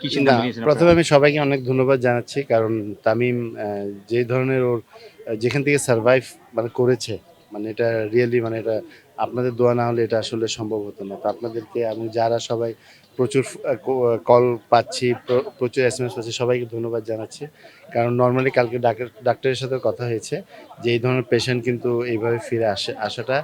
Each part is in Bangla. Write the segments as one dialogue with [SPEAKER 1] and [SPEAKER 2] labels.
[SPEAKER 1] কি
[SPEAKER 2] না প্রথমে আমি সবাইকে অনেক ধন্যবাদ জানাচ্ছি কারণ তামিম যে ধরনের ওর যেখান থেকে সার্ভাইভ মানে করেছে মানে এটা রিয়েলি মানে এটা আপনাদের দোয়া না হলে এটা আসলে সম্ভব হতো না। তো আপনাদেরকে আমি যারা সবাই প্রচুর কল পাচ্ছি প্রচুর এস এম এস পাচ্ছি সবাইকে ধন্যবাদ জানাচ্ছি। কারণ নর্মালি কালকে ডাক্তার ডাক্তারের সাথে কথা হয়েছে যে এই ধরনের পেশেন্ট কিন্তু এইভাবে ফিরে আসে আসাটা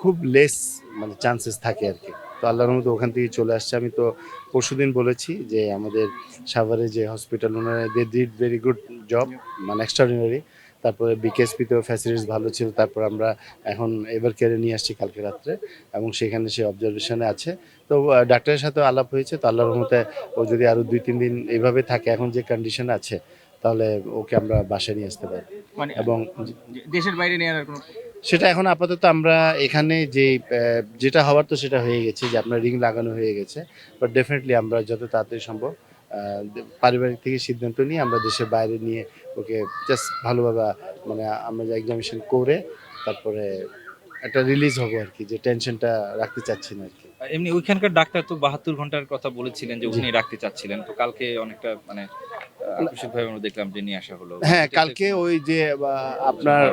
[SPEAKER 2] খুব লেস মানে চান্সেস থাকে আর কি। তো আল্লাহর মতো ওখান থেকে চলে আসছে। আমি তো পরশুদিন বলেছি যে আমাদের সাভারে যে হসপিটাল ওনারা they did very good job মানে এক্সট্রাঅর্ডিনারি তারপরে বিকেএসপিতেও ফ্যাসিলিটিস ভালো ছিল। তারপর আমরা এখন এবার কেড়ে নিয়ে আসছি কালকে রাত্রে এবং সেখানে সে অবজারভেশনে আছে। তো ডাক্তারের সাথে আলাপ হয়েছে। তো আল্লাহর মতে ও যদি আরও দুই তিন দিন এইভাবে থাকে এখন যে কন্ডিশন আছে তাহলে ওকে আমরা বাসায় নিয়ে আসতে পারি
[SPEAKER 1] মানে
[SPEAKER 2] এবং
[SPEAKER 1] দেশের বাইরে নেওয়ার আর কোনো
[SPEAKER 2] সেটা এখন আপাতত আমরা এখানে যে যেটা হওয়ার তো সেটা হয়ে গেছে, যে আপনার রিং লাগানো হয়ে গেছে বাট ডেফিনেটলি আমরা যত তাড়াতাড়ি সম্ভব পারিবারিক থেকে সিদ্ধান্ত নিয়ে আমরা দেশের বাইরে নিয়ে ওকে জাস্ট ভালোভাবে মানে আমরা এক্সামিনেশন করে তারপরে একটা রিলিজ হব আর কি, যে টেনশনটা রাখতে চাচ্ছি না আর কি
[SPEAKER 3] এমনি ওইখানকার ডাক্তার তো বাহাত্তর ঘণ্টার কথা বলেছিলেন যে। উনি রাখতে চাচ্ছিলেন, তো কালকে অনেকটা মানে
[SPEAKER 2] হ্যাঁ কালকে ওই যে আপনার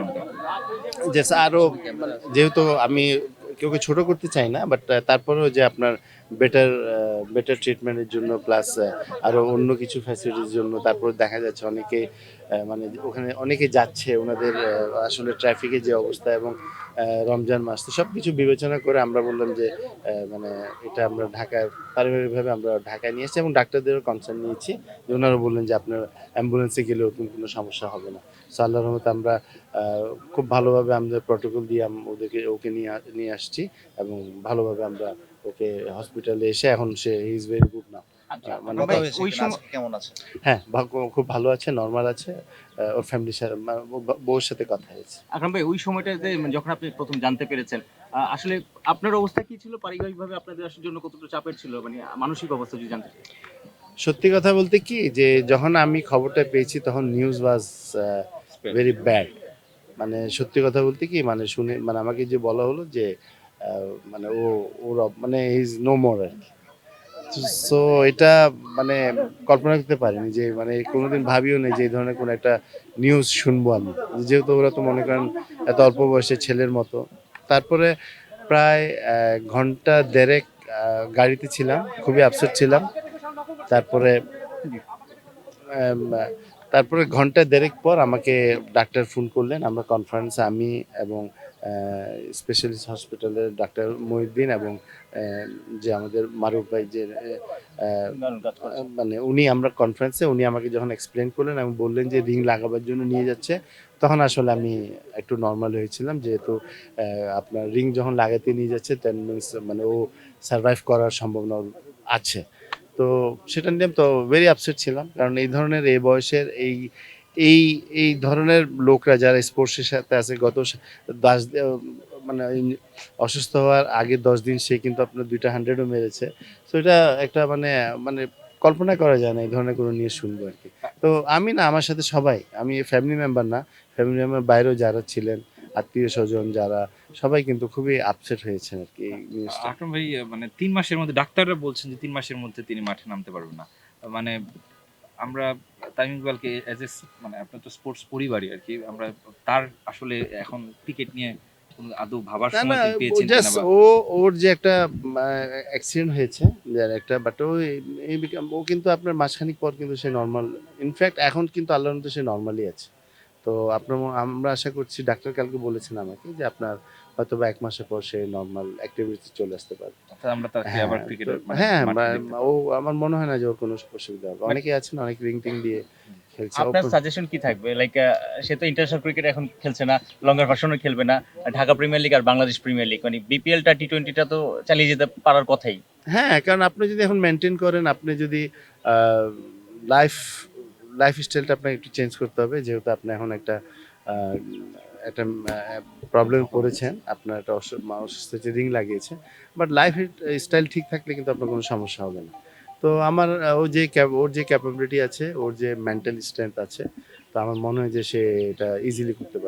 [SPEAKER 2] যে আরও যেহেতু আমি কেউকে ছোট করতে চাই না বাট তারপরেও যে আপনার বেটার বেটার ট্রিটমেন্টের জন্য প্লাস আরও অন্য কিছু ফ্যাসিলিটির জন্য, তারপর দেখা যাচ্ছে অনেকে মানে ওখানে অনেকে যাচ্ছে ওনাদের আসলে ট্রাফিকের যে অবস্থা এবং রমজান মাস, তো সব কিছু বিবেচনা করে আমরা বললাম যে মানে এটা আমরা ঢাকায়, পারিবারিকভাবে আমরা ঢাকায় নিয়ে এসেছি এবং ডাক্তারদেরও কনসার্ন নিয়েছি যে ওনারা বললেন যে আপনার অ্যাম্বুলেন্সে গেলে ওরকম কোনো সমস্যা হবে না। সো আল্লাহর রহমতে আমরা খুব ভালোভাবে আমাদের প্রটোকল দিয়ে ওদেরকে, ওকে নিয়ে নিয়ে আসছি এবং ভালোভাবে আমরা ওকে হসপিটালে এসে এখন সে ইজ ভেরি গুড না
[SPEAKER 1] আচ্ছা,
[SPEAKER 2] মানে
[SPEAKER 4] কেমন আছে?
[SPEAKER 2] হ্যাঁ ভাগ্য- খুব ভালো আছে নর্মাল আছে আহ, ওর ফ্যামিলির সাথে বউর সাথে কথা হয়েছে।
[SPEAKER 1] আকরাম ভাই ওই সময়টাতে মানে যখন আপনি প্রথম জানতে পেরেছেন আসলে আপনার অবস্থা কি ছিল? পারিবারিকভাবে আপনাদের আসলে জন্য কতটা চাপের ছিল? মানে মানসিক অবস্থা যদি জানতে।
[SPEAKER 2] সত্যি কথা বলতে কি যে যখন আমি খবরটা পেয়েছি তখন নিউজ ওয়াজ ভেরি ব্যাড মানে সত্যি কথা বলতে কি মানে শুনে মানে আমাকে যে বলা হলো যে আহ, মানে ও ওর মানে ইজ নো মোর আর কি। সো এটা মানে কল্পনা করতে পারিনি যে মানে কোনোদিন ভাবিও নেই যে, এই ধরনের কোনো একটা নিউজ শুনব আমি। যেহেতু ওরা তো মনে করেন এত অল্প বয়সের ছেলের মতো। তারপরে প্রায় ঘণ্টা দেড়েক গাড়িতে ছিলাম, খুবই আপসেট ছিলাম। তারপরে তারপরে ঘণ্টা দেড়েক পর আমাকে ডাক্তার ফোন করলেন। আমরা কনফারেন্সে আমি এবং স্পেশালিস্ট হসপিটালের ডাক্তার মহিউদ্দিন এবং যে আমাদের মারুফ ভাই যে মানে উনি আমরা কনফারেন্সে উনি আমাকে যখন এক্সপ্লেন করলেন এবং বললেন যে রিং লাগাবার জন্য নিয়ে যাচ্ছে। তখন আসলে আমি একটু নর্মাল হয়েছিলাম যেহেতু আপনার রিং যখন লাগাতে নিয়ে যাচ্ছে টেন মিনিটস মানে ও সার্ভাইভ করার সম্ভাবনা আছে। তো সেটা নিয়ে তো ভেরি আপসেট ছিলাম কারণ এই ধরনের এই বয়সের এই এই এই ধরনের লোকরা যারা স্পোর্টসের সাথে আছে, গত দশ মানে অসুস্থ হওয়ার আগে দশ দিন সে কিন্তু আপনার দুইটা হান্ড্রেডও মেরেছে। তো এটা একটা মানে মানে কল্পনা করা যায় না, এই ধরনের কোনো নিয়ে শুনব আর কি। তো আমি না, আমার সাথে সবাই, আমি ফ্যামিলি মেম্বার না ফ্যামিলি মেম্বার বাইরেও যারা ছিলেন, আত্মীয় স্বজন যারা, সবাই কিন্তু খুবই আপসেট হয়েছেন আর কি
[SPEAKER 3] আকরাম ভাই মানে তিন মাসের মধ্যে, ডাক্তাররা বলছেন যে তিন মাসের মধ্যে তিনি মাঠে নামতে পারবেন না। মানে আমরা তামিম ইকবালকে অ্যাজ এ মানে আপনার তো স্পোর্টস পরিবারই আর কি আমরা তার আসলে এখন ক্রিকেট নিয়ে আদৌ ভাবার সময় পেয়েছেন
[SPEAKER 2] ও ওর যে একটা অ্যাক্সিডেন্ট হয়েছে যার একটা বাট ও কিন্তু আপনার মাসখানিক পর কিন্তু সে নর্মাল ইনফ্যাক্ট এখন কিন্তু আল্লাহর মতো সে নর্মালি আছে। তো আপনার আমরা আশা করছি ডাক্তার কালকে বলেছেন আমাকে যে আপনার হয়তো বা এক মাসের পর সে নর্মাল অ্যাক্টিভিটি চলে আসতে পারে
[SPEAKER 3] অর্থাৎ আমরা তাকে
[SPEAKER 2] হ্যাঁ,
[SPEAKER 3] ক্রিকেটের
[SPEAKER 2] হ্যাঁ ও আমার মনে হয় না যে ওর কোনো অসুবিধা হবে। অনেকে আছেন অনেক রিং টিং দিয়ে খেলছে।
[SPEAKER 1] আপনার সাজেশন কি থাকবে? লাইক সে তো ইন্টারন্যাশনাল ক্রিকেট এখন খেলছে না লঙ্গার ভার্সনও খেলবে না ঢাকা প্রিমিয়ার লিগ আর বাংলাদেশ প্রিমিয়ার লিগ মানে বিপিএলটা টি টোয়েন্টিটা তো চালিয়ে যেতে পারার কথাই।
[SPEAKER 2] হ্যাঁ কারণ আপনি যদি এখন মেনটেন করেন আপনি যদি লাইফ লাইফ স্টাইলটা আপনাকে একটু চেঞ্জ করতে হবে। যেহেতু আপনি এখন একটা একটা প্রবলেম করেছেন, আপনার একটা অসুস্থ রিং লাগিয়েছে বাট লাইফ স্টাইল ঠিক থাকলে কিন্তু আপনার কোনো সমস্যা হবে না। তো আমার ও যে ওর যে ক্যাপাবিলিটি আছে, ওর যে মেন্টাল স্ট্রেংথ আছে, তো আমার মনে হয় যে সে এটা ইজিলি করতে